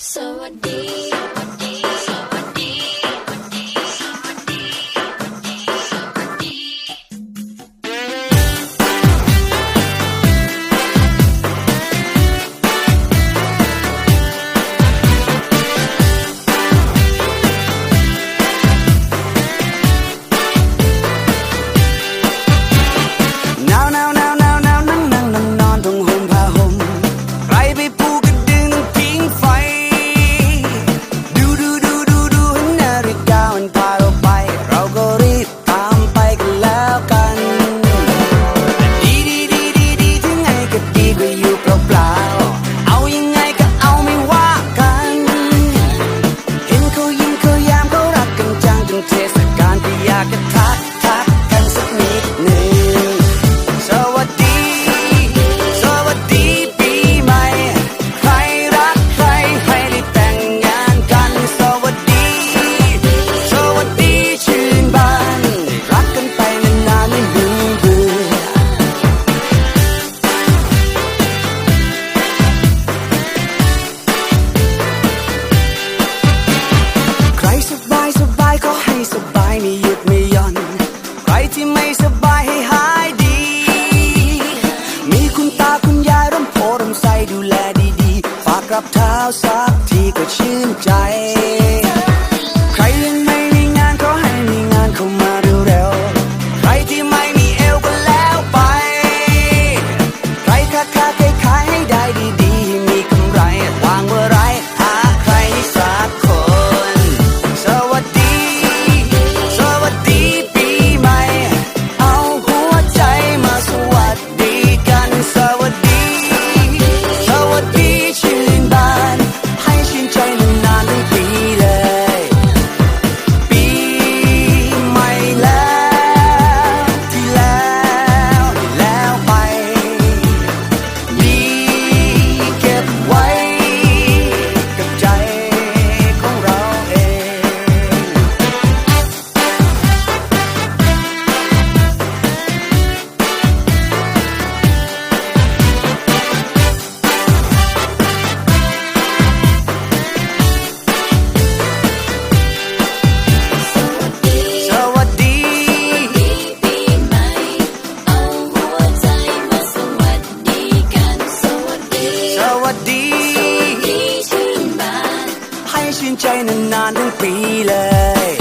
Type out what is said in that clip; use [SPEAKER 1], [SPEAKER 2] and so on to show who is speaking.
[SPEAKER 1] So deep. าวสักทีก็ชื่นใจ ใครยัง ใจนานๆทั้งปีเลย